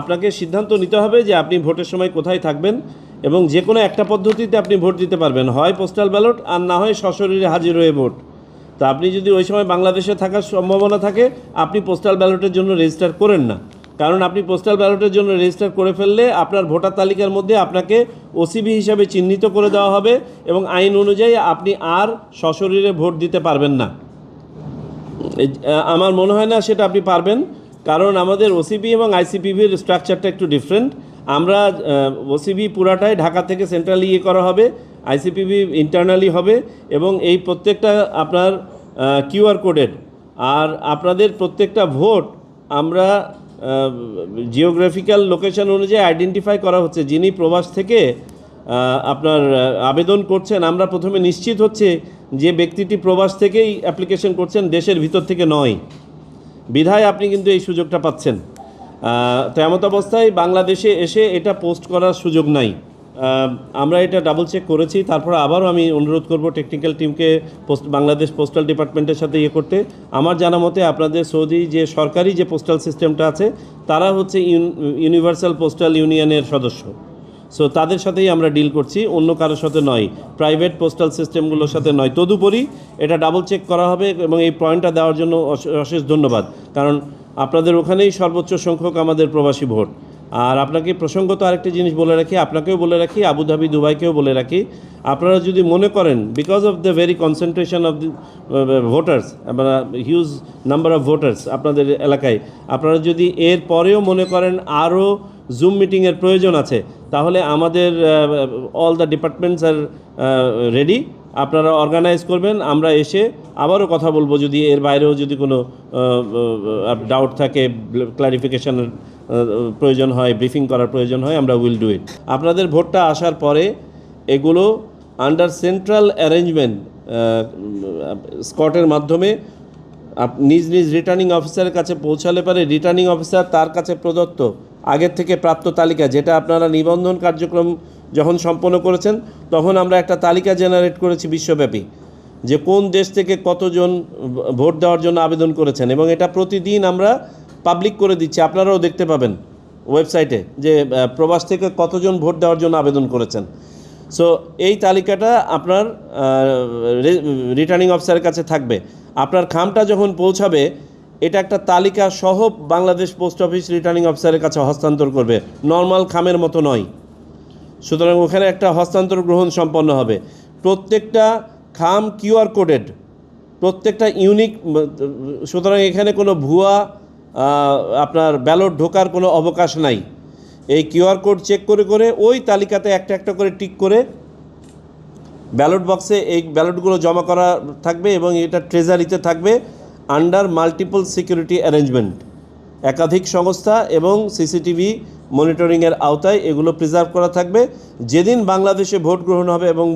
আপনাকে সিদ্ধান্ত নিতে হবে যে আপনি ভোটের সময় কোথায় থাকবেন এবং যে কোনো একটা পদ্ধতিতে আপনি ভোট দিতে পারবেন। হয় পোস্টাল ব্যালট, আর না হয় সশরীরে হাজির হয়ে ভোট। তা আপনি যদি ওই সময় বাংলাদেশে থাকার সম্ভাবনা থাকে, আপনি পোস্টাল ব্যালটের জন্য রেজিস্টার করেন না। কারণ আপনি পোস্টাল ব্যালটের জন্য রেজিস্টার করে ফেললে আপনার ভোটার তালিকার মধ্যে আপনাকে ওসিবি হিসাবে চিহ্নিত করে দেওয়া হবে এবং আইন অনুযায়ী আপনি আর সশরীরে ভোট দিতে পারবেন না। আমার মনে হয় না সেটা আপনি পারবেন। কারণ আমাদের ওসিবি এবং আইসিপিবির স্ট্রাকচারটা একটু ডিফারেন্ট আমরা ওসিবি পুরাটাই ঢাকা থেকে সেন্ট্রালি ইয়ে করা হবে আইসিপিবি ইন্টারনালি হবে এবং এই প্রত্যেকটা আপনার কিউআর কোডের আর আপনাদের প্রত্যেকটা ভোট আমরা জিওগ্রাফিক্যাল লোকেশন অনুযায়ী আইডেন্টিফাই করা হচ্ছে। যিনি প্রবাস থেকে আপনার আবেদন করছেন, আমরা প্রথমে নিশ্চিত হচ্ছে যে ব্যক্তিটি প্রবাস থেকেই অ্যাপ্লিকেশন করছেন, দেশের ভিতর থেকে নয়। বিধায় আপনি কিন্তু এই সুযোগটা পাচ্ছেন। তো এমত অবস্থায় বাংলাদেশে এসে এটা পোস্ট করার সুযোগ নাই। আমরা এটা ডাবল চেক করেছি, তারপর আবারও আমি অনুরোধ করব টেকনিক্যাল টিমকে পোস্ট বাংলাদেশ পোস্টাল ডিপার্টমেন্টের সাথে ইয়ে করতে। আমার জানা মতে আপনাদের সৌদি যে সরকারি যে পোস্টাল সিস্টেমটা আছে, তারা হচ্ছে ইউন- ইউনিভার্সাল পোস্টাল ইউনিয়নের সদস্য। সো তাদের সাথেই আমরা ডিল করছি, অন্য কারোর সাথে নয়। প্রাইভেট পোস্টাল সিস্টেমগুলোর সাথে নয়। তদুপরি এটা ডাবল চেক করা হবে এবং এই পয়েন্টটা দেওয়ার জন্য অশেষ ধন্যবাদ। কারণ আপনাদের ওখানেই সর্বোচ্চ সংখ্যক আমাদের প্রবাসী ভোট। আর আপনাকে প্রসঙ্গত আরেকটি জিনিস বলে রাখি, আপনাকেও বলে রাখি, আবুধাবি, দুবাইকেও বলে রাখি। আপনারা যদি মনে করেন because of the very concentration of the voters huge number of voters আপনাদের এলাকায়, আপনারা যদি এর পরেও মনে করেন আরও জুম মিটিংয়ের প্রয়োজন আছে তাহলে আমাদের all the departments are ready আপনারা অর্গানাইজ করবেন, আমরা এসে আবারও কথা বলব যদি এর বাইরেও যদি কোনো ডাউট থাকে ক্লারিফিকেশনের প্রয়োজন হয় ব্রিফিং করার প্রয়োজন হয়, আমরা উইল ডু ইট আপনাদের ভোটটা আসার পরে এগুলো আন্ডার সেন্ট্রাল অ্যারেঞ্জমেন্ট স্কটের মাধ্যমে নিজ নিজ রিটার্নিং অফিসারের কাছে পৌঁছালে পারে রিটার্নিং অফিসার তার কাছে প্রদত্ত আগের থেকে প্রাপ্ত তালিকা, যেটা আপনারা নিবন্ধন কার্যক্রম যখন সম্পন্ন করেছেন, তখন আমরা একটা তালিকা জেনারেট করেছি বিশ্বব্যাপী, যে কোন দেশ থেকে কতজন ভোট দেওয়ার জন্য আবেদন করেছেন, এবং এটা প্রতিদিন আমরা পাবলিক করে দিচ্ছি। আপনারাও দেখতে পাবেন ওয়েবসাইটে যে প্রবাস থেকে কতজন ভোট দেওয়ার জন্য আবেদন করেছেন। সো এই তালিকাটা আপনার রিটার্নিং অফিসারের কাছে থাকবে। আপনার খামটা যখন পৌঁছাবে এটা একটা তালিকা সহ বাংলাদেশ পোস্ট অফিস রিটার্নিং অফিসারের কাছে হস্তান্তর করবে। নর্মাল খামের মতো নয়। সুতরাং ওখানে একটা হস্তান্তর গ্রহণ সম্পন্ন হবে। প্রত্যেকটা খাম কিউআর কোডেড। প্রত্যেকটা ইউনিক, সুতরাং এখানে কোনো ভুয়া আপনার ব্যালট ঢোকার কোনো অবকাশ নাই। এই কিউআর কোড চেক করে করে ওই তালিকাতে একটা একটা করে টিক করে ব্যালট বক্সে এই ব্যালটগুলো জমা করা থাকবে এবং এটা ট্রেজারিতে থাকবে। Under multiple security arrangement. একাধিক সংস্থা এবং সিসিটিভি মনিটরিংয়ের আওতায় এগুলো প্রিজার্ভ করা থাকবে। যেদিন বাংলাদেশে ভোট গ্রহণ হবে এবং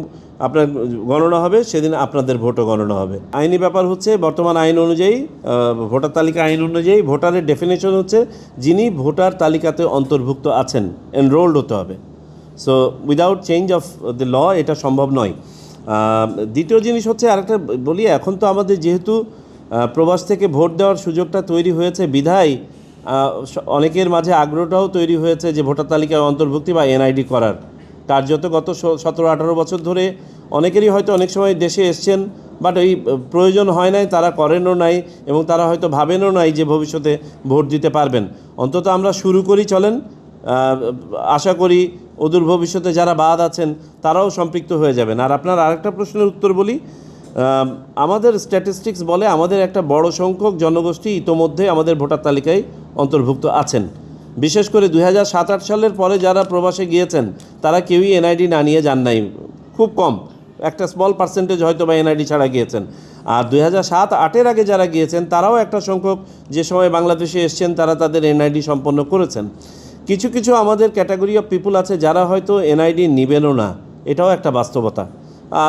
আপনার গণনা হবে, সেদিন আপনাদের ভোটও গণনা হবে। আইনি ব্যাপার হচ্ছে, বর্তমান আইন অনুযায়ী ভোটার তালিকা আইন অনুযায়ী ভোটারের ডেফিনেশন হচ্ছে, যিনি ভোটার তালিকাতে অন্তর্ভুক্ত আছেন, এনরোল্ড হতে হবে। So without change of the law এটা সম্ভব নয়। দ্বিতীয় জিনিস হচ্ছে, আরেকটা বলি, এখন তো আমাদের যেহেতু প্রবাস থেকে ভোট দেওয়ার সুযোগটা তৈরি হয়েছে, বিধায় অনেকের মাঝে আগ্রহটাও তৈরি হয়েছে যে ভোটার তালিকায় অন্তর্ভুক্তি বা এনআইডি করার। কার্যত গত সতেরো, আঠারো বছর ধরে অনেকেরই হয়তো অনেক সময় দেশে এসছেন বাট এই প্রয়োজন হয় নাই, তারা করেনও নাই এবং তারা হয়তো ভাবেনও নাই যে ভবিষ্যতে ভোট দিতে পারবেন। অন্তত আমরা শুরু করি চলেন আশা করি অদূর ভবিষ্যতে যারা বাদ আছেন, তারাও সম্পৃক্ত হয়ে যাবেন। আর আপনার আরেকটা প্রশ্নের উত্তর বলি আমাদের স্ট্যাটিস্টিক্স বলে আমাদের একটা বড় সংখ্যক জনগোষ্ঠী ইতোমধ্যে আমাদের ভোটার তালিকায় অন্তর্ভুক্ত আছেন। বিশেষ করে দুই হাজার সাত আট সালের পরে যারা প্রবাসে গিয়েছেন, তারা কেউই এনআইডি না নিয়ে যান নাই। খুব কম। একটা স্মল পার্সেন্টেজ হয়তো বা এনআইডি ছাড়া গিয়েছেন। আর দুই হাজার সাত আটের আগে যারা গিয়েছেন, তারাও একটা সংখ্যক যে সময় বাংলাদেশে এসছেন, তারা তাদের এনআইডি সম্পন্ন করেছেন। কিছু কিছু আমাদের ক্যাটাগরি অফ পিপুল আছে যারা হয়তো এনআইডি নিবেনও না। এটাও একটা বাস্তবতা।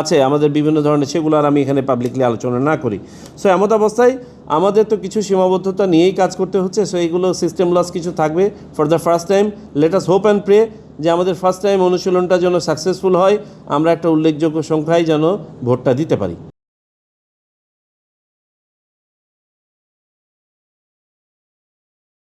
আছে, আমাদের বিভিন্ন ধরনের, সেগুলো আর আমি এখানে পাবলিকলি আলোচনা না করি। সো এমত অবস্থায় আমাদের তো কিছু সীমাবদ্ধতা নিয়েই কাজ করতে হচ্ছে সো এইগুলো সিস্টেম লস কিছু থাকবে। For the first time let us hope and pray যে আমাদের ফার্স্ট টাইম অনুশীলনটা যেন সাকসেসফুল হয়, আমরা একটা উল্লেখযোগ্য সংখ্যায় যেন ভোটটা দিতে পারি।